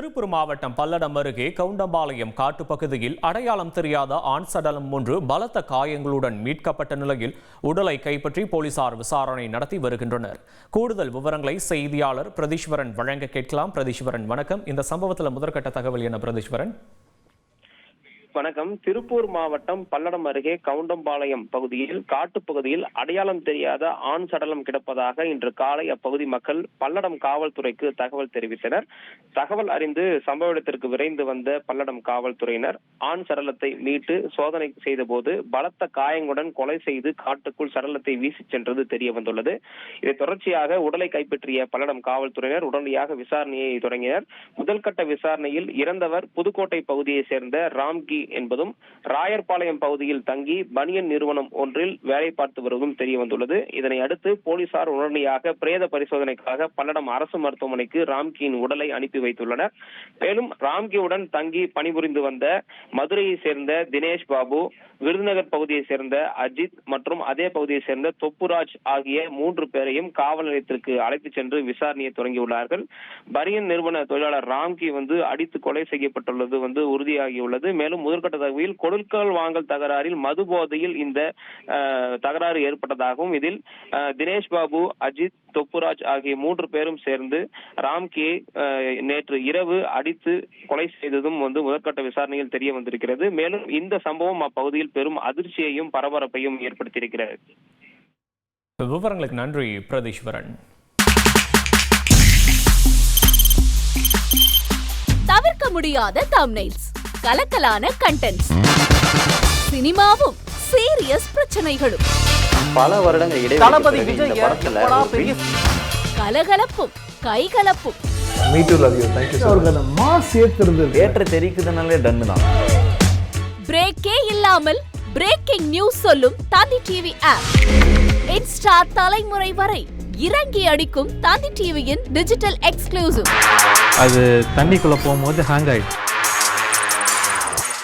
திருப்பூர் மாவட்டம் பல்லடம் அருகே கவுண்டம்பாளையம் காட்டுப்பகுதியில் அடையாளம் தெரியாத ஆண் சடலம் ஒன்று பலத்த காயங்களுடன் மீட்கப்பட்ட நிலையில் உடலை கைப்பற்றி போலீசார் விசாரணை நடத்தி வருகின்றனர். கூடுதல் விவரங்களை செய்தியாளர் பிரதீஸ்வரன் வழங்க கேட்கலாம். பிரதீஸ்வரன் வணக்கம். இந்த சம்பவத்தில் முதற்கட்ட தகவல் என்ன பிரதீஸ்வரன்? வணக்கம். திருப்பூர் மாவட்டம் பல்லடம் அருகே கவுண்டம்பாளையம் பகுதியில் காட்டுப்பகுதியில் அடையாளம் தெரியாத ஆண் சடலம் கிடப்பதாக இன்று காலை அப்பகுதி மக்கள் பல்லடம் காவல்துறைக்கு தகவல் தெரிவித்தனர். தகவல் அறிந்து சம்பவ இடத்திற்கு விரைந்து வந்த பல்லடம் காவல்துறையினர் ஆண் சடலத்தை மீட்டு சோதனை செய்தபோது பலத்த காயங்களுடன் கொலை செய்து காட்டுக்குள் சடலத்தை வீசிச் சென்றது தெரிய வந்துள்ளது. இதை தொடர்ச்சியாக உடலை கைப்பற்றிய பல்லடம் காவல்துறையினர் உடனடியாக விசாரணையை தொடங்கினர். முதல்கட்ட விசாரணையில் இறந்தவர் புதுக்கோட்டை பகுதியை சேர்ந்த ராம்கி என்பதும் ராயர்பாளையம் பகுதியில் தங்கி பனியன் நிறுவனம் ஒன்றில் வேலை பார்த்து வருவதும் தெரிய வந்துள்ளது இதனை அடுத்து போலீசார் உடனடியாக பிரேத பரிசோதனைக்காக பல்லடம் அரசு மருத்துவமனைக்கு ராம்கியின் உடலை அனுப்பி வைத்துள்ளனர். மேலும் ராம்கியுடன் தங்கி பணிபுரிந்து வந்த மதுரையை சேர்ந்த தினேஷ் பாபு விருதுநகர் பகுதியை சேர்ந்த அஜித் மற்றும் அதே பகுதியை சேர்ந்த தொப்புராஜ் ஆகிய மூன்று பேரையும் காவல் நிலையத்திற்கு அழைத்துச் சென்று விசாரணையை தொடங்கியுள்ளார்கள். பரியன் நிறுவன தொழிலாளர் ராம்கி வந்து அடித்து கொலை செய்யப்பட்டுள்ளது வந்து உறுதியாகியுள்ளது. மேலும் முதற்கட்ட தகவலில் கொடுக்கல் வாங்கல் தகராறில் மது போதையில் இந்த தகராறு ஏற்பட்டதாகவும் இதில் தினேஷ் பாபு அஜித் தொப்புராஜ் ஆகிய மூன்று பேரும் சேர்ந்து ராம்கியை அஹ், நேற்று இரவு அடித்து கொலை செய்ததும் வந்து முதற்கட்ட விசாரணையில் தெரிய வந்திருக்கிறது. மேலும் இந்த சம்பவம் அப்பகுதியில் பெரும் அதிர்ச்சியையும் பரபரப்பையும் ஏற்படுத்தியிருக்கிறது. விவரங்களுக்கு நன்றி பிரதீஸ்வரன். தவிர்க்க முடியாத தம்னைல்ஸ் கலக்கலான கண்டென்ட்ஸ் சினிமாவும் சீரியஸ் பிரச்சனைகளும். பல வருடங்கள் இடைவெளி கலகலப்பும் கைகலப்பும். பிரேக்கே இல்லாமல் பிரேக்கிங் நியூஸ் சொல்லும் தந்தி டிவி ஆப் இன்ஸ்டா தலைமுறை வரை இறங்கி அடிக்கும் தந்தி டிவியின் டிஜிட்டல் எக்ஸ்க்ளூசிவ் அது தண்ணிக்குள்ள போகும்போது ஹேங் ஆயிடுச்சு